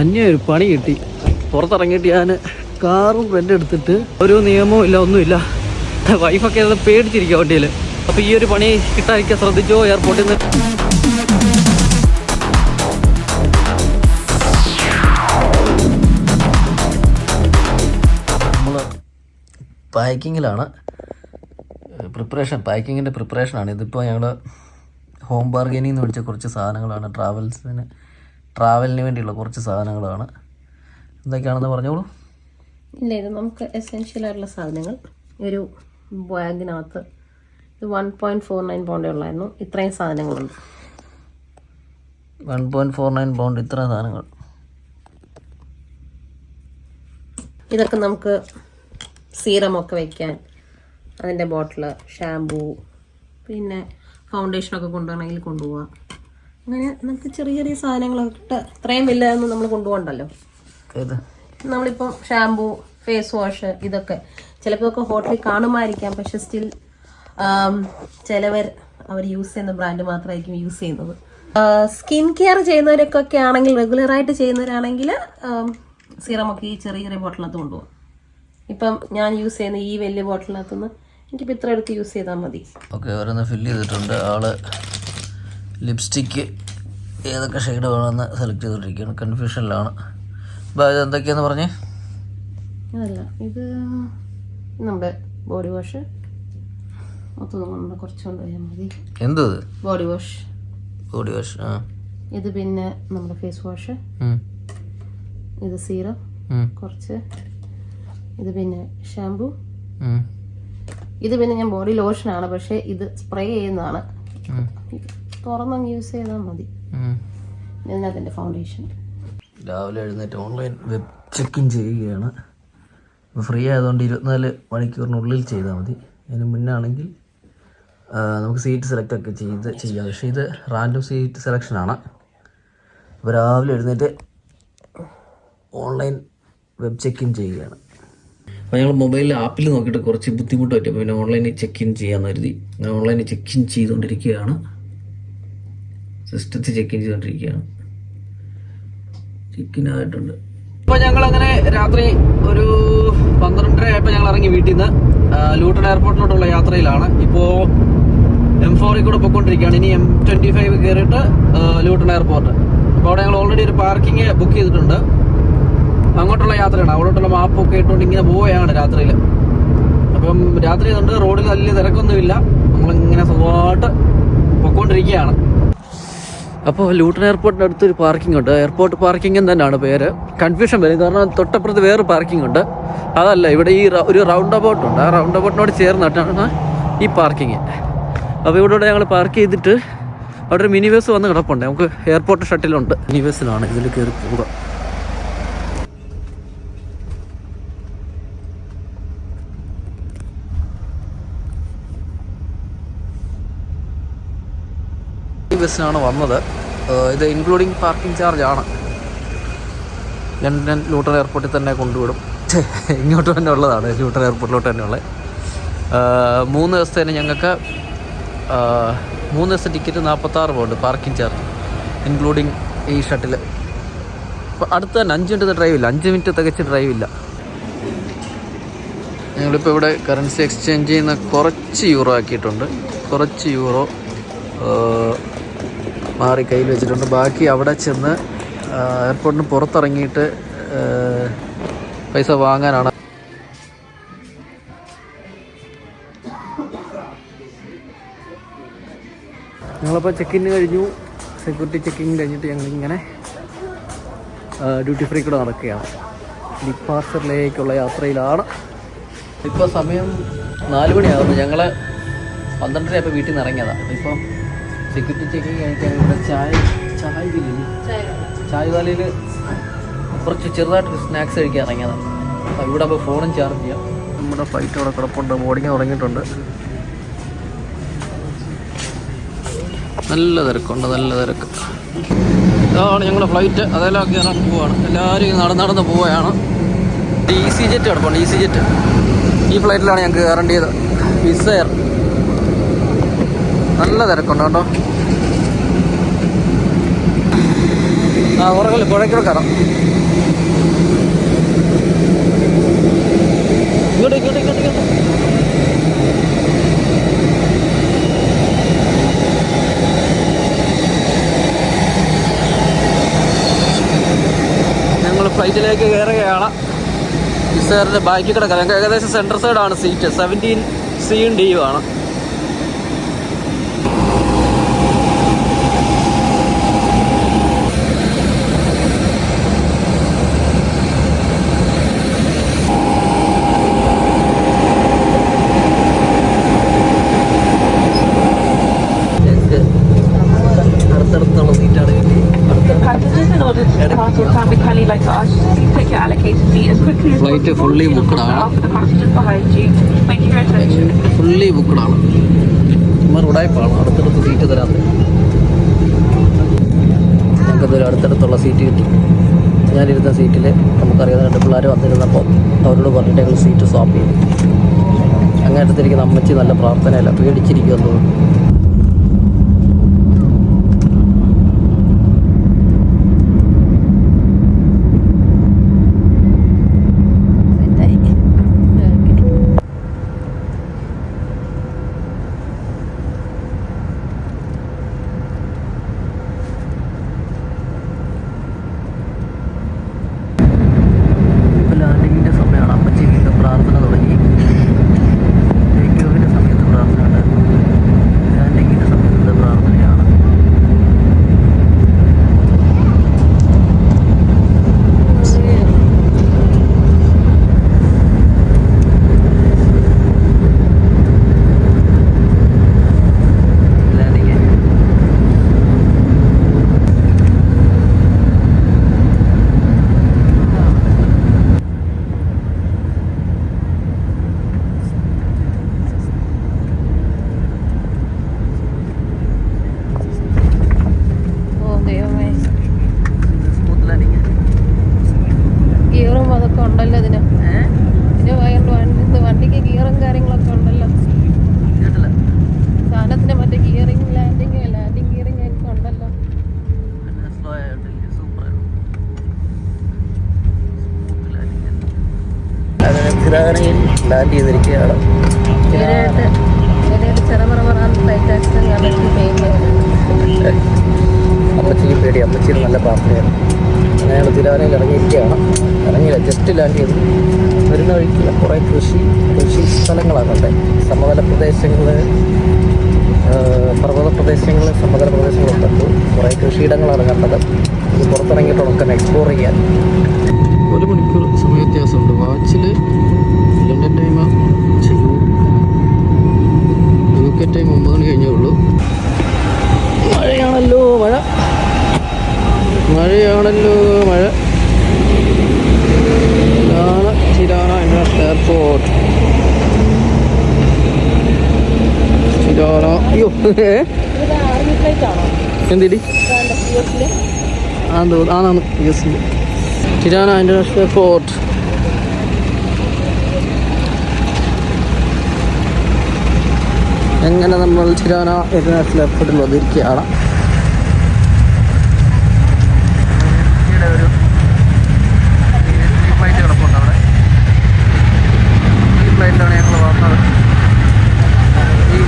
അന്യ ഒരു പണി കിട്ടി. പുറത്തിറങ്ങിയിട്ട് ഞാൻ കാറും റെന്റ് എടുത്തിട്ട് ഒരു നിയമവും ഇല്ല ഒന്നുമില്ല. വൈഫൊക്കെ അത് പേടിച്ചിരിക്കുക വണ്ടിയിൽ അപ്പോൾ ഈ ഒരു പണി കിട്ടാതിരിക്കാൻ ശ്രദ്ധിച്ചോ എയർപോർട്ടിൽ നിന്ന് നമ്മൾ പാക്കിങ്ങിലാണ്. പ്രിപ്പറേഷൻ പാക്കിങ്ങിന്റെ പ്രിപ്പറേഷനാണ് ഇതിപ്പോൾ ഞങ്ങൾ ഹോം ബാർഗെയിനിങ് എന്ന് വിളിച്ച കുറച്ച് സാധനങ്ങളാണ്. ട്രാവൽസിന് ട്രാവലിന് വേണ്ടിയുള്ള കുറച്ച് സാധനങ്ങളാണ്. എന്തൊക്കെയാണെന്ന് പറഞ്ഞോളൂ. ഇല്ല ഇത് നമുക്ക് എസെൻഷ്യൽ ആയിട്ടുള്ള സാധനങ്ങൾ. ഒരു ബാഗിനകത്ത് ഇത് വൺ പോയിന്റ് ഫോർ നയൻ പൗണ്ടേ ഉള്ളായിരുന്നു. ഇത്രയും സാധനങ്ങളുണ്ട്. One point four nine pound ഇത്ര സാധനങ്ങൾ. ഇതൊക്കെ നമുക്ക് സീറമൊക്കെ വയ്ക്കാൻ അതിന്റെ ബോട്ടിൽ ഷാമ്പൂ പിന്നെ ഫൗണ്ടേഷനൊക്കെ കൊണ്ടുപോകണമെങ്കിൽ കൊണ്ടുപോവാം. അങ്ങനെ നമുക്ക് ചെറിയ ചെറിയ സാധനങ്ങളൊക്കെ ഇട്ട് ഇത്രയും വലുതൊന്നും നമ്മൾ കൊണ്ടുപോകണ്ടല്ലോ. നമ്മളിപ്പം ഷാമ്പൂ ഫേസ് വാഷ് ഇതൊക്കെ. ചിലപ്പോൾ ഒക്കെ ഹോട്ടലിൽ കാണുമായിരിക്കാം പക്ഷെ സ്റ്റിൽ ചിലവർ അവർ യൂസ് ചെയ്യുന്ന ബ്രാൻഡ് മാത്രമായിരിക്കും യൂസ് ചെയ്യുന്നത്. സ്കിൻ കെയർ ചെയ്യുന്നവരൊക്കെ ആണെങ്കിൽ റെഗുലറായിട്ട് ചെയ്യുന്നവരാണെങ്കിൽ സീറമൊക്കെ ഈ ചെറിയ ചെറിയ ബോട്ടിലിനകത്ത് കൊണ്ടുപോകാം ഇപ്പം ഞാൻ യൂസ് ചെയ്യുന്ന ഈ വലിയ ബോട്ടിലിനകത്തുനിന്ന് എനിക്കിപ്പോൾ ഇത്ര എടുത്ത് യൂസ് ചെയ്താൽ മതി. ഓക്കെ ഓരോന്ന് ഫില്ല് ചെയ്തിട്ടുണ്ട്. ആൾ ലിപ്സ്റ്റിക്ക് ഏതൊക്കെ ഷെയ്ഡ് വേണമെന്ന് സെലക്ട് ചെയ്തുകൊണ്ടിരിക്കുകയാണ്. കൺഫ്യൂഷനിലാണ് അപ്പോൾ അത് എന്തൊക്കെയാന്ന് പറഞ്ഞേ? അതല്ല ഇത് നമ്മുടെ ബോഡി വാഷ് മൊത്തം നമ്മുടെ കുറച്ച് കൊണ്ടുപോയാൽ മതി. എന്ത്? ഇത് ബോഡി വാഷ് ബോഡി വാഷ് ആ. ഇത് പിന്നെ നമ്മുടെ ഫേസ് വാഷ് ഇത് സീറം കുറച്ച്. ഇത് പിന്നെ ഷാംപൂ ഇത് പിന്നെ ഞാൻ ബോഡി ലോഷനാണ് പക്ഷേ ഇത് സ്പ്രേ ചെയ്യുന്നതാണ്. തുറന്നങ്ങ് യൂസ് ചെയ്താൽ മതി. ഇതിനകത്തിന്റെ ഫൗണ്ടേഷൻ രാവിലെ എഴുന്നേറ്റ് ഓൺലൈൻ വെബ് ചെക്കിൻ ചെയ്യുകയാണ്. ഇപ്പോൾ ഫ്രീ ആയതുകൊണ്ട് ഇരുപത്തിനാല് മണിക്കൂറിനുള്ളിൽ ചെയ്താൽ മതി. അതിന് മുന്നാണെങ്കിൽ നമുക്ക് സീറ്റ് സെലക്ട് ഒക്കെ ചെയ്ത് ചെയ്യാം. പക്ഷേ ഇത് റാൻഡം സീറ്റ് സെലക്ഷനാണ് അപ്പോൾ രാവിലെ എഴുന്നേറ്റ് ഓൺലൈൻ വെബ് ചെക്കിൻ ചെയ്യുകയാണ്. അപ്പോൾ ഞങ്ങൾ മൊബൈൽ ആപ്പിൽ നോക്കിയിട്ട് കുറച്ച് ബുദ്ധിമുട്ട് പറ്റും. പിന്നെ ഓൺലൈനിൽ ചെക്ക് ഇൻ ചെയ്യാമെന്ന് കരുതി. ഞാൻ ഓൺലൈനിൽ ചെക്ക് ഇൻ ചെയ്തുകൊണ്ടിരിക്കുകയാണ്. സിസ്റ്റത്തിൽ ചെക്ക് ചെയ്തുകൊണ്ടിരിക്കുകയാണ് ചിക്കനായിട്ടുണ്ട് അപ്പോൾ ഞങ്ങൾ അങ്ങനെ രാത്രി ഒരു പന്ത്രണ്ടര ആയപ്പോൾ ഞങ്ങൾ ഇറങ്ങി വീട്ടിൽ നിന്ന് ലൂട്ടൺ എയർപോർട്ടിലോട്ടുള്ള യാത്രയിലാണ്. ഇപ്പോ എം ഫോറിൽ കൂടെ പോയിക്കൊണ്ടിരിക്കുകയാണ്. ഇനി എം ട്വന്റി ഫൈവ് കയറിയിട്ട് ലൂട്ടൺ എയർപോർട്ട്. അപ്പോൾ അവിടെ ഞങ്ങൾ ഓൾറെഡി ഒരു പാർക്കിംഗ് ബുക്ക് ചെയ്തിട്ടുണ്ട്. അങ്ങോട്ടുള്ള യാത്രയാണ്. അവിടോട്ടുള്ള മാപ്പൊക്കെ ഇട്ടുകൊണ്ട് ഇങ്ങനെ പോവുകയാണ് രാത്രിയിൽ അപ്പം രാത്രി ഉണ്ട് റോഡിൽ വലിയ തിരക്കൊന്നുമില്ല. നമ്മളിങ്ങനെ സുഖമായിട്ട് പൊയ്ക്കൊണ്ടിരിക്കുകയാണ്. അപ്പോൾ ലൂട്ടൺ എയർപോർട്ടിന്റെ അടുത്തൊരു പാർക്കിംഗ് ഉണ്ട്. എയർപോർട്ട് പാർക്കിംഗ് തന്നെയാണ് പേര്. കൺഫ്യൂഷൻ വരും. കാരണം തൊട്ടപ്പുറത്ത് വേറെ പാർക്കിംഗ് ഉണ്ട്. അതല്ല ഇവിടെ ഈ ഒരു റൗണ്ട് അബൌട്ട് ഉണ്ട്. ആ റൗണ്ട് അബൌട്ടിനോട് ചേർന്നിട്ടാണ് ഈ പാർക്കിംഗ്. അപ്പോൾ ഇവിടെ ഞങ്ങൾ പാർക്ക് ചെയ്തിട്ട് അവിടെ ഒരു മിനി ബസ് വന്ന് കിടപ്പുണ്ട്. നമുക്ക് എയർപോർട്ട് ഷട്ടിലുണ്ട് മിനി ബസ്സിലാണ് ഇതിൽ കയറി പോവുക. ബസ്സിനാണ് വന്നത്. ഇത് ഇൻക്ലൂഡിങ് പാർക്കിംഗ് ചാർജ് ആണ്. ലണ്ടൻ ലൂട്ടൺ എയർപോർട്ടിൽ തന്നെ കൊണ്ടുവിടും. ഇങ്ങോട്ട് തന്നെ ഉള്ളതാണ് ലൂട്ടൺ എയർപോർട്ടിലോട്ട് തന്നെ ഉള്ളത് മൂന്ന് ദിവസത്തേന് ഞങ്ങൾക്ക് മൂന്ന് ദിവസത്തെ ടിക്കറ്റ് നാൽപ്പത്താറ് പൗണ്ട് പാർക്കിംഗ് ചാർജ് ഇൻക്ലൂഡിങ് ഈ ഷട്ടിൽ അടുത്ത് തന്നെ അഞ്ച് മിനിറ്റ് ഡ്രൈവ് ഇല്ല അഞ്ച് മിനിറ്റ് തികച്ച് ഡ്രൈവ് ഇല്ല. ഞങ്ങളിപ്പോൾ ഇവിടെ കറൻസി എക്സ്ചേഞ്ച് ചെയ്യുന്ന കുറച്ച് യൂറോ ആക്കിയിട്ടുണ്ട്. കുറച്ച് യൂറോ മാറി കയ്യിൽ വെച്ചിട്ടുണ്ട്. ബാക്കി അവിടെ ചെന്ന് എയർപോർട്ടിന് പുറത്തിറങ്ങിയിട്ട് പൈസ വാങ്ങാനാണ്. ഞങ്ങളപ്പോൾ ചെക്കിന് കഴിഞ്ഞു. സെക്യൂരിറ്റി ചെക്കിങ് കഴിഞ്ഞിട്ട് ഞങ്ങളിങ്ങനെ ഡ്യൂട്ടി ഫ്രീ കൂടെ നടക്കുകയാണ്. ഡിപ്പാർച്ചറിലേക്കുള്ള യാത്രയിലാണ്. ഇപ്പോൾ സമയം നാല് മണിയാകുന്നു ഞങ്ങൾ പന്ത്രണ്ടര ആയപ്പോൾ വീട്ടിൽ നിന്ന് ഇറങ്ങിയതാണ് ഇപ്പം സെക്യൂരിറ്റി ചെക്കിങ് കഴിക്കാൻ ഇവിടെ ചായ ചായ ചായ വാലയിൽ കുറച്ച് ചെറുതായിട്ട് സ്നാക്സ് കഴിക്കാൻ ഇറങ്ങിയതാണ് അപ്പോൾ ഇവിടെ അപ്പോൾ ഫോണും ചാർജ് ചെയ്യാം. നമ്മുടെ ഫ്ലൈറ്റ് അവിടെ കിടപ്പുണ്ട്. ബോർഡിങ് തുടങ്ങിയിട്ടുണ്ട്. നല്ല തിരക്കുണ്ട് നല്ല തിരക്ക്. ഇതാണ് ഞങ്ങളുടെ ഫ്ലൈറ്റ് അതെല്ലാം കയറാൻ പോവുകയാണ് എല്ലാവരും ഇങ്ങനെ നടന്ന് നടന്ന് പോവുകയാണ്. ഇ സി ജെറ്റ് കിടപ്പുണ്ട് ഇ സി ജെറ്റ് ഈ ഫ്ലൈറ്റിലാണ് ഞങ്ങൾക്ക് കയറേണ്ടത് വിസയർ നല്ല തിരക്കുണ്ട് കേട്ടോ. ആ ഉറങ്ങല്ലേ പുഴയ്ക്കൂടെ കയറാം. ഞങ്ങൾ ഫ്ലൈറ്റിലേക്ക് കയറുകയാണ്. ബാക്കി കിടക്കാം. ഞങ്ങൾക്ക് ഏകദേശം സെന്റർ സൈഡാണ് സീറ്റ് സെവന്റീൻ സിയും ഡിയും ആണ്. For ഫുള്ളി ബുക്ക്ഡാണ് ഫുള്ളി ബുക്കഡാണ് നമ്മൾ ഉടായ്പാണ് അടുത്തടുത്ത് സീറ്റ് തരാത്ത ഞങ്ങൾക്കതൊരു അടുത്തടുത്തുള്ള സീറ്റ് കിട്ടി. ഞാനിരുന്ന സീറ്റിൽ നമുക്കറിയാവുന്ന രണ്ട് പിള്ളേർ വന്നിരുന്നപ്പോൾ അവരോട് പറഞ്ഞിട്ട് ഞങ്ങൾ സീറ്റ് സ്വാപ്പ് ചെയ്തു. അങ്ങേറ്റത്തിരിക്കുന്ന അമ്മച്ചി നല്ല പ്രാർത്ഥനയല്ല. പേടിച്ചിരിക്കുമെന്ന് തോന്നുന്നു. ഗിയറും അതൊക്കെ ഉണ്ടല്ലോ ഇതിന്. ഇതിന് വണ്ടിക്ക് ഗിയറും കാര്യങ്ങളൊക്കെ ഉണ്ടല്ലോ. സാധനത്തിന് മറ്റേ ഗിയറിംഗ് ലാൻഡിങ് ലാൻഡിങ് ഗിയറിംഗ് ഒക്കെ ഉണ്ടല്ലോ. അങ്ങനെ ലാൻഡ് ചെയ്തിരിക്കുകയാണ്. അമ്മച്ചിക്ക് പേടി അമ്മച്ചിയുടെ നല്ല പ്രാർത്ഥനയാണ് അങ്ങനെയാണ് തിരുവാനയിൽ ഇറങ്ങിയിരിക്കുകയാണ്. ഇറങ്ങിയില്ല ജസ്റ്റ് ലാൻഡ് ചെയ്തു. വരുന്ന വഴിക്കുള്ള കുറേ കൃഷി കൃഷി സ്ഥലങ്ങളാണ് അവിടെ സമതല പ്രദേശങ്ങൾ പർവത പ്രദേശങ്ങൾ സമതല പ്രദേശങ്ങളൊക്കെ ഉണ്ട് കുറേ കൃഷിയിടങ്ങളാണ് കണ്ടത്. ഇത് പുറത്തിറങ്ങിയിട്ട് നമുക്ക് എക്സ്പ്ലോർ ചെയ്യാൻ. ഒരു മണിക്കൂർ സമയ വ്യത്യാസമുണ്ട്. വാച്ചിൽ ലണ്ടൻ ടൈം ചെയ്യൂ യു കെ ടൈം ഒമ്പത് മണി കഴിഞ്ഞേ ഉള്ളൂ. മഴയാണല്ലോ മഴ. മഴയാണല്ലോ മഴ ഇതാണ് എസിൽ ഇന്റർനാഷണൽ എയർപോർട്ട് എങ്ങനെ നമ്മൾ ചിരാന ഇന്റർനാഷണൽ എയർപോർട്ടിൽ വന്നിരിക്കുകയാണ് ഒരു ഫ്ലൈറ്റ് കിടപ്പുണ്ട് അവിടെ ഈ ഫ്ലൈറ്റിലാണ് ഞങ്ങൾ വന്നത് ഈ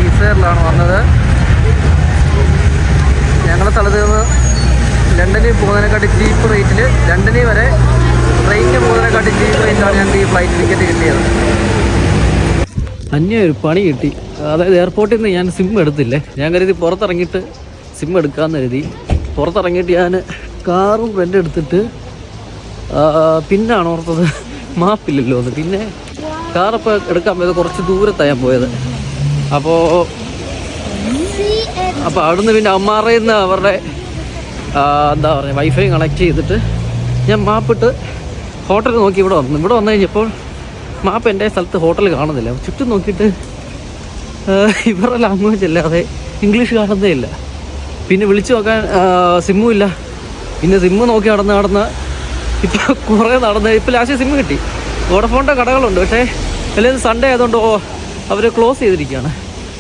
വന്നത് ഞങ്ങളുടെ സ്ഥലത്ത് നിന്ന് ലണ്ടനിൽ പോകുന്നതിനെക്കാട്ടി ചീപ്പ് റേറ്റിൽ ലണ്ടനിൽ വരെ ട്രെയിനിന് പോകുന്നതിനെക്കാട്ടി ചീപ്പ് റേറ്റിലാണ് ഞങ്ങൾക്ക് ഈ ഫ്ലൈറ്റ് ടിക്കറ്റ് കിട്ടിയത്. അന്യ ഒരു പണി കിട്ടി. അതായത് എയർപോർട്ടിൽ നിന്ന് ഞാൻ സിം എടുത്തില്ലേ? ഞാൻ കരുതി പുറത്തിറങ്ങിയിട്ട് സിം എടുക്കാമെന്ന് കരുതി. പുറത്തിറങ്ങിയിട്ട് ഞാൻ കാറും റെന്റ് എടുത്തിട്ട് പിന്നാണ് ഓർത്തത്. മാപ്പില്ലല്ലോ അത്. പിന്നെ കാറപ്പോൾ എടുക്കാൻ പോയത് കുറച്ച് ദൂരത്താണ് ഞാൻ പോയത്. അപ്പോൾ അപ്പോൾ അവിടുന്ന് പിന്നെ അമ്മാറയിൽ നിന്ന് അവരുടെ എന്താ പറയുക വൈഫൈ കണക്ട് ചെയ്തിട്ട് ഞാൻ മാപ്പിട്ട് ഹോട്ടൽ നോക്കി ഇവിടെ വന്നു. ഇവിടെ വന്നു കഴിഞ്ഞപ്പോൾ മാപ്പ് എന്റെ സ്ഥലത്ത് ഹോട്ടൽ കാണുന്നില്ല. ചുറ്റും നോക്കിയിട്ട് ഇവരുടെ ലാംഗ്വേജ് അല്ലാതെ ഇംഗ്ലീഷ് കാണുന്നേ ഇല്ല. പിന്നെ വിളിച്ചു നോക്കാൻ സിമ്മും ഇല്ല. പിന്നെ സിമ്മ് നോക്കി നടന്ന് നടന്ന് ഇപ്പോൾ കുറേ നടന്ന് ഇപ്പോൾ ലാസ്റ്റ് സിമ്മ് കിട്ടി. വോഡഫോണിന്റെ കടകളുണ്ട്. പക്ഷേ അല്ലെങ്കിൽ സൺഡേ ആയതുകൊണ്ട് അവർ ക്ലോസ് ചെയ്തിരിക്കുകയാണ്.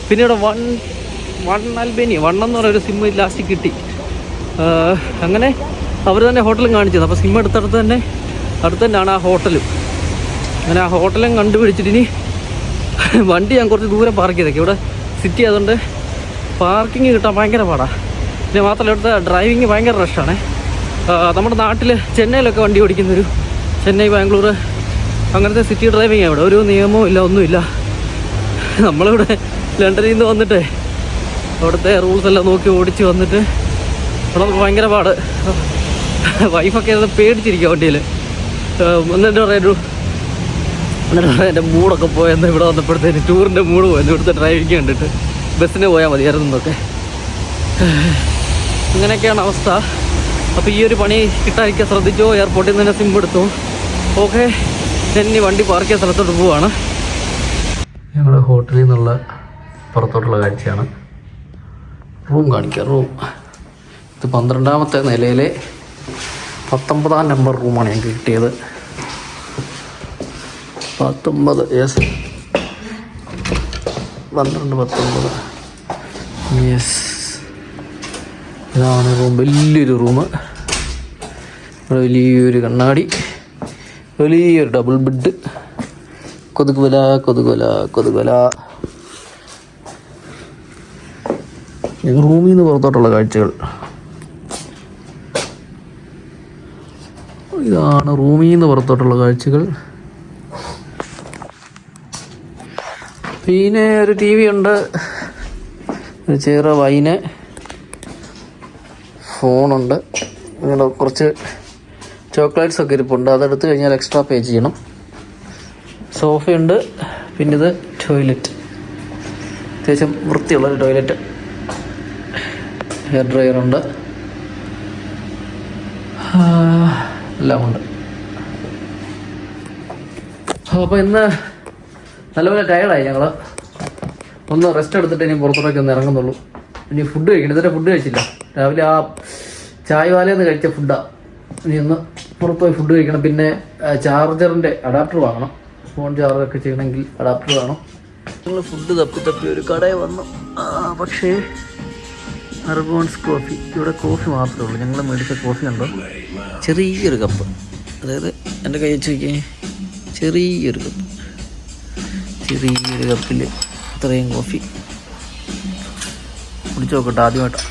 പിന്നെ ഇവിടെ വൺ വൺ അൽബേനി വൺ എന്ന് പറയുന്ന ഒരു സിമ്മ് ലാസ്റ്റ് കിട്ടി. അങ്ങനെ അവർ തന്നെ ഹോട്ടലും കാണിച്ചത്. അപ്പോൾ സിം എടുത്തടുത്ത് തന്നെ അടുത്ത് തന്നെയാണ് ആ ഹോട്ടലും അങ്ങനെ ആ ഹോട്ടലും കണ്ടുപിടിച്ചിട്ട് ഇനി വണ്ടി ഞാൻ കുറച്ച് ദൂരെ പാർക്ക് ചെയ്തേക്കും. ഇവിടെ സിറ്റി ആയതുകൊണ്ട് പാർക്കിംഗ് കിട്ടാൻ ഭയങ്കര പാടാണ് പിന്നെ മാത്രമല്ല ഇവിടുത്തെ ഡ്രൈവിങ് ഭയങ്കര റഷാണ് നമ്മുടെ നാട്ടിൽ ചെന്നൈയിലൊക്കെ വണ്ടി ഓടിക്കുന്നൊരു ചെന്നൈ ബാംഗ്ലൂർ അങ്ങനത്തെ സിറ്റി ഡ്രൈവിംഗ് ഇവിടെ. ഒരു നിയമവും ഇല്ല ഒന്നുമില്ല. നമ്മളിവിടെ ലണ്ടനിൽ നിന്ന് വന്നിട്ട് അവിടുത്തെ റൂൾസ് എല്ലാം നോക്കി ഓടിച്ച് വന്നിട്ട് ഇവിടെ നമുക്ക് ഭയങ്കര പാട്. വൈഫൊക്കെ അത് പേടിച്ചിരിക്കുക വണ്ടിയിൽ എന്നിട്ട് പറയാം എന്നിട്ട് പറയാം എന്റെ മൂടൊക്കെ പോയെന്ന് ഇവിടെ വന്നപ്പോഴത്തേന് ടൂറിന്റെ മൂഡ് പോയെന്ന് ഇവിടുത്തെ ഡ്രൈവിംഗ് കണ്ടിട്ട്. ബസ്സിന് പോയാൽ മതിയായിരുന്നു എന്നൊക്കെ. അങ്ങനെയൊക്കെയാണ് അവസ്ഥ. അപ്പോൾ ഈ ഒരു പണി കിട്ടാതിരിക്കാൻ ശ്രദ്ധിച്ചോ? എയർപോർട്ടിൽ നിന്ന് തന്നെ സിം എടുത്തു? ഓക്കെ. ഇനി വണ്ടി പാർക്ക് ചെയ്ത സ്ഥലത്തോട്ട് പോവാണ്. ഞങ്ങൾ ഹോട്ടലിൽ നിന്നുള്ള പുറത്തോട്ടുള്ള കാഴ്ചയാണ്. റൂം കാണിക്കാം റൂം ഇത് പന്ത്രണ്ടാമത്തെ നിലയിലെ പത്തൊമ്പതാം നമ്പർ റൂമാണ് ഞങ്ങൾക്ക് കിട്ടിയത്. പത്തൊമ്പത് യെസ് പന്ത്രണ്ട് പത്തൊമ്പത്. യെസ് ഇതാണ് റൂം വലിയൊരു റൂം വലിയൊരു കണ്ണാടി വലിയൊരു ഡബിൾ ബെഡ് കൊതുകുല കൊതുകുല കൊതുക് വല റൂമിൽ നിന്ന് പുറത്തോട്ടുള്ള കാഴ്ചകൾ. ഇതാണ് റൂമിൽ നിന്ന് പുറത്തോട്ടുള്ള കാഴ്ചകൾ. പിന്നെ ഒരു ടി വി ഉണ്ട്. ഒരു ചെറു വൈന്. ഫോണുണ്ട്. ഇങ്ങനെ കുറച്ച് ചോക്ലേറ്റ്സ് ഒക്കെ ഇരിപ്പുണ്ട്. അതെടുത്ത് കഴിഞ്ഞാൽ എക്സ്ട്രാ പേ ചെയ്യണം. സോഫയുണ്ട്. പിന്നെ ഇത് ടോയ്ലറ്റ്. അത്യാവശ്യം വൃത്തിയുള്ളൊരു ടോയ്ലറ്റ്. ഹെയർ ഡ്രയർ ഉണ്ട്. എല്ലാം ഉണ്ട്. അപ്പോൾ ഇന്ന് നല്ലപോലെ ടയർഡായി ഞങ്ങൾ ഒന്ന് റെസ്റ്റ് എടുത്തിട്ട് ഇനി പുറത്തോട്ടൊക്കെ ഒന്ന് ഇറങ്ങുന്നുള്ളൂ. ഇനി ഫുഡ് കഴിക്കണം. ഇതുവരെ ഫുഡ് കഴിച്ചില്ല. രാവിലെ ആ ചായ വാലയെന്ന് കഴിച്ച ഫുഡാണ് ഇനി ഒന്ന് പുറത്ത് പോയി ഫുഡ് കഴിക്കണം. പിന്നെ ചാർജറിന്റെ അഡാപ്റ്റർ വാങ്ങണം. ഫോൺ ചാർജറൊക്കെ ചെയ്യണമെങ്കിൽ അഡാപ്റ്റർ വേണം. ഞങ്ങൾ ഫുഡ് തപ്പി തപ്പി ഒരു കടയിൽ വന്നു. പക്ഷേ അർബോൺസ് കോഫി. ഇവിടെ കോഫി മാത്രമേ ഉള്ളൂ. ഞങ്ങൾ മേടിച്ച കോഫി ഉണ്ടോ ചെറിയൊരു കപ്പ്. അതായത് എന്റെ കൈ വെച്ച് നോക്കിയേ. ചെറിയൊരു കപ്പ്. ചെറിയൊരു കപ്പിൽ ഇത്രയും കോഫി. കുടിച്ചു നോക്കട്ടെ ആദ്യമായിട്ടാണ്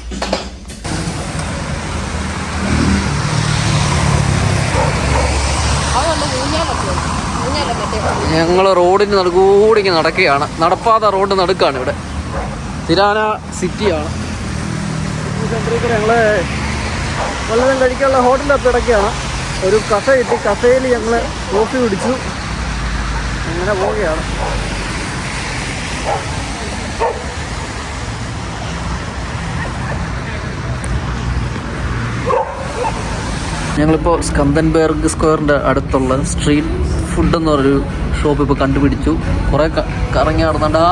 ഞങ്ങൾ റോഡിന് നടുക്കൂടി നടക്കുകയാണ്. നടപ്പാത റോഡ് നടുക്കാണ് ഇവിടെ. തിരാന സിറ്റിയാണ്. ഞങ്ങൾ വല്ലതും കഴിക്കാനുള്ള ഹോട്ടലിന്റെ അപ്പം ഇടയ്ക്കാണ് ഒരു കഫ കിട്ടി. കഫയിൽ ഞങ്ങൾ കോഫി കുടിച്ചു. അങ്ങനെ പോവുകയാണ്. ഞങ്ങളിപ്പോൾ സ്കന്ദൻബേർഗ് സ്ക്വയറിന്റെ അടുത്തുള്ള സ്ട്രീറ്റ് ഫുഡ് എന്ന് പറഞ്ഞൊരു ഷോപ്പ് ഇപ്പോൾ കണ്ടുപിടിച്ചു. കുറേ കറങ്ങി നടന്നുണ്ട് ആ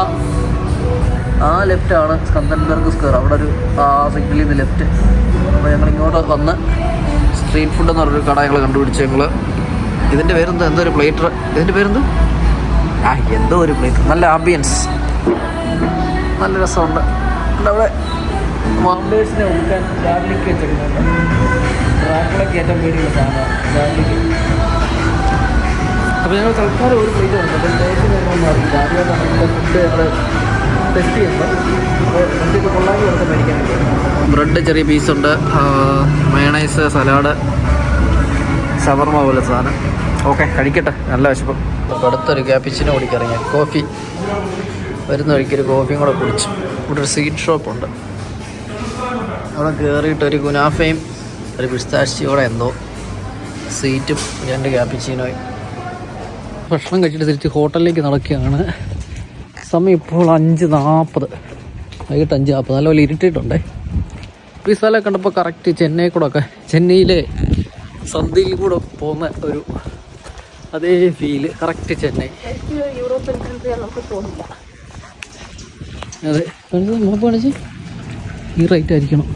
ആ ലെഫ്റ്റാണ് സ്കന്ദൻബർഗ് സ്ക്വയർ അവിടെ ഒരു ആ സിഗ്നലിൽ നിന്ന് ലെഫ്റ്റ് അപ്പോൾ ഞങ്ങൾ ഇങ്ങോട്ട് വന്ന് സ്ട്രീറ്റ് ഫുഡ് എന്ന് പറഞ്ഞൊരു കട ഞങ്ങൾ കണ്ടുപിടിച്ച് ഞങ്ങൾ ഇതിന്റെ പേരെന്താ? എന്തോ ഒരു പ്ലേറ്റർ ഇതിന്റെ പേരെന്ത്? ആ എന്തോ ഒരു പ്ലേറ്റർ നല്ല ആംബിയൻസ് നല്ല രസമുണ്ട്. അവിടെ വാമ്പേഴ്സിനെ ഒതുക്കാൻ ഗാർലിക്ക് വെച്ചിട്ടുണ്ട് ഏറ്റവും പേടിയുള്ള സാധനമാണ് ഗാർലിക്ക് അപ്പോൾ ഞങ്ങൾ തൽക്കാലം ഒരു പ്ലേറ്റ് ഉണ്ട് അപ്പോൾ ടേസ്റ്റ് വരുമ്പോൾ അറിയില്ല ഗാർലിക്കാണ് ഫുഡ് ഞങ്ങൾ ബ്രെഡ് ചെറിയ പീസുണ്ട് മയണൈസ് സലാഡ് ഷവർമ പോലെ സാധനം. ഓക്കെ കഴിക്കട്ടെ. നല്ല വിശപ്പം. അപ്പോൾ അടുത്തൊരു ക്യാപ്പിച്ചിനെ കുടിക്കിറങ്ങിയ കോഫി വരുന്ന വഴിക്കൊരു കോഫിയും കൂടെ കുടിച്ചു. ഇവിടെ ഒരു സ്വീറ്റ് ഷോപ്പുണ്ട് അവിടെ കയറിയിട്ട് ഒരു ഗുനാഫയും ഒരു പിസ്താശിയോടെ എന്തോ സീറ്റും രണ്ട് ക്യാപ്പിച്ചീനോയും ഭക്ഷണം കഴിച്ചിട്ട് തിരിച്ച് ഹോട്ടലിലേക്ക് നടക്കുകയാണ്. സമയം ഇപ്പോൾ അഞ്ച് നാൽപ്പത് വൈകിട്ട് അഞ്ച് നാൽപ്പത് നല്ലപോലെ ഇരുട്ടിയിട്ടുണ്ടേ. ഈ സ്ഥലം കണ്ടപ്പോൾ കറക്റ്റ് ചെന്നൈ കൂടെ ഒക്കെ ചെന്നൈയിലെ സന്ധ്യയിൽ കൂടെ പോകുന്ന ഒരു അതേ ഫീൽ കറക്റ്റ് ചെന്നൈ. യൂറോപ്യൻ അതെ ഈ റേറ്റ് ആയിരിക്കണം.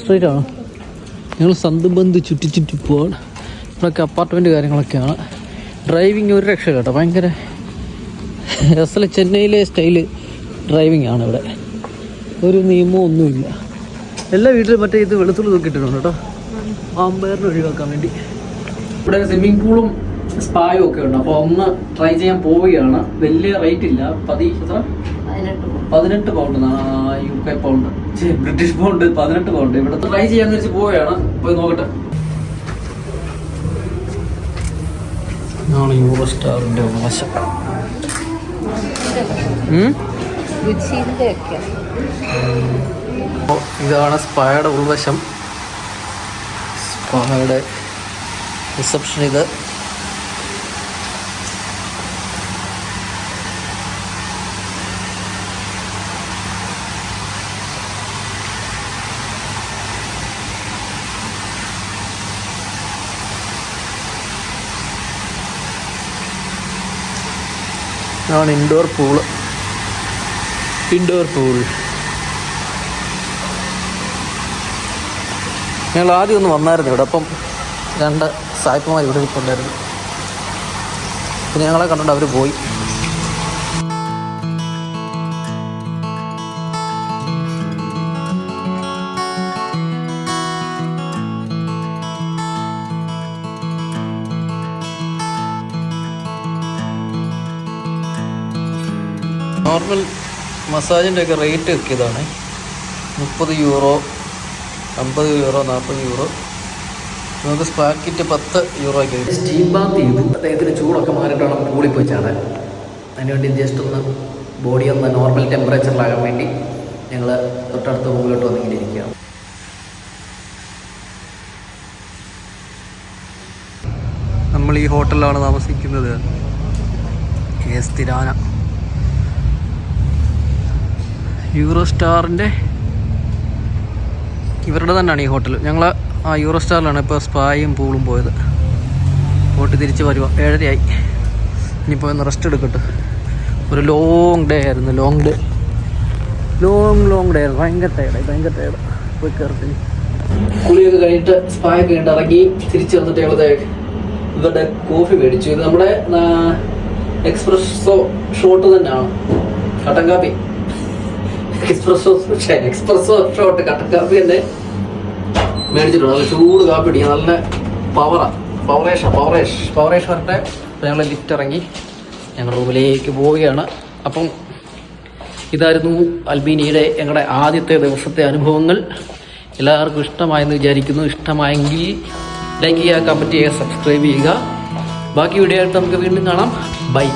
സ്ട്രൈറ്റ് ആണോ. ഞങ്ങൾ സന്ത് ബന്ധ് ചുറ്റി ചുറ്റി പോവാണ്. ഇവിടെയൊക്കെ അപ്പാർട്ട്മെന്റ് കാര്യങ്ങളൊക്കെയാണ്. ഡ്രൈവിങ് ഒരു രക്ഷയില്ല കേട്ടോ ഭയങ്കര അസൽ ചെന്നൈയിലെ സ്റ്റൈൽ ഡ്രൈവിംഗ് ആണ് ഇവിടെ. ഒരു നിയമവും ഒന്നുമില്ല. എല്ലാ വീട്ടിലും മറ്റേ ഇത് വെളുത്തുള്ളി തൂക്കിയിട്ടുണ്ട് കേട്ടോ. ആമ്പയറിന് ഒഴിവാക്കാൻ വേണ്ടി. ഇവിടെ സ്വിമ്മിംഗ് പൂളും സ്പായും ഒക്കെ ഉണ്ട്. അപ്പോൾ ഒന്ന് ട്രൈ ചെയ്യാൻ പോവുകയാണ്. വലിയ റേറ്റ് ഇല്ല. പതി എത്ര? പതിനെട്ട് pound U K pound British pound പതിനെട്ട് പൗണ്ട് ഇവിടെ ട്രൈ ചെയ്യാന്ന് വെച്ച് പോവുകയാണ്. പോയി നോക്കട്ടെ. ഇതാണ് യൂറോ സ്റ്റാറിന്റെ വശം ഇതാണ് സ്പായുടെ ഉൾവശം. സ്പായുടെ റിസപ്ഷൻ ഇത് ഇതാണ് ഇൻഡോർ പൂൾ ഇൻഡോർ പൂൾ ഞങ്ങൾ ആദ്യം ഒന്ന് വന്നായിരുന്നു ഇവിടെ. അപ്പം രണ്ട് സായിപ്പന്മാർ ഇവിടെ ഇരിപ്പുണ്ടായിരുന്നു. പിന്നെ ഞങ്ങളെ കണ്ടിട്ട് അവർ പോയി. നോർമൽ മസാജിന്റെ ഒക്കെ റേറ്റ് ഒക്കെ ഇതാണ് മുപ്പത് യൂറോ അമ്പത് യൂറോ നാൽപ്പത് യൂറോ. നമുക്ക് സ്പാക്കിറ്റ് പത്ത് യൂറോ ഒക്കെ സ്റ്റീം ബാത്ത് ചെയ്ത് അദ്ദേഹത്തിന് ചൂടൊക്കെ മാറിയിട്ടാണ് പൂളിൽ പോയി ചാടാൻ. അതിനുവേണ്ടി ജസ്റ്റ് ഒന്ന് ബോഡി ഒന്ന് നോർമൽ ടെമ്പറേച്ചറിലാകാൻ വേണ്ടി ഞങ്ങൾ തൊട്ടടുത്ത റൂമിലോട്ട് വന്നിങ്ങനെ ഇരിക്കുകയാണ് നമ്മൾ ഈ ഹോട്ടലിലാണ് താമസിക്കുന്നത്. എസ് തിരാന. യൂറോ സ്റ്റാറിന്റെ ഇവരുടെ തന്നെയാണ് ഈ ഹോട്ടൽ ഞങ്ങൾ ആ യൂറോ സ്റ്റാറിലാണ് ഇപ്പോൾ സ്പായും പൂളും പോയത്. പോയിട്ട് തിരിച്ച് വരുക ഏഴരയായി. ഇനിയിപ്പോൾ ഒന്ന് റെസ്റ്റ് എടുക്കട്ടെ. ഒരു ലോങ് ഡേ ആയിരുന്നു. Long day long long day ആയിരുന്നു. ഭയങ്കര ടയർഡായി ഭയങ്കര ടയർഡ് പോയി കയറത്തിന് കുളിയൊക്കെ കഴിഞ്ഞിട്ട് സ്പായൊക്കെ കഴിഞ്ഞിട്ട് ഇറങ്ങി തിരിച്ച് വന്നിട്ട് ഇവരുടെ കോഫി മേടിച്ചു. ഇത് നമ്മുടെ എക്സ്പ്രസ്സോ ഷോട്ട് തന്നെയാണ്. കട്ടൻ കാപ്പി എക്സ്പ്രസ്സോ എക്സ്പ്രസ്സോ ഷോട്ട് കട്ടൻ കാപ്പി തന്നെ മേടിച്ചിട്ടുണ്ട്. നല്ല ചൂട് കാപ്പി നല്ല പവറാ പവറേഷ പവറേഷ് പവറേഷ് വരട്ടെ അപ്പോൾ ഞങ്ങൾ ലിഫ്റ്റ് ഇറങ്ങി. ഞങ്ങൾ റൂമിലേക്ക് പോവുകയാണ്. അപ്പം ഇതായിരുന്നു അൽബീനിയുടെ ഞങ്ങളുടെ ആദ്യത്തെ ദിവസത്തെ അനുഭവങ്ങൾ. എല്ലാവർക്കും ഇഷ്ടമായെന്ന് വിചാരിക്കുന്നു. ഇഷ്ടമായെങ്കിൽ ലൈക്ക് ചെയ്യുക കമന്റ് ചെയ്യുക സബ്സ്ക്രൈബ് ചെയ്യുക. ബാക്കി വീഡിയോ ആയിട്ട് നമുക്ക് വീണ്ടും കാണാം. ബൈ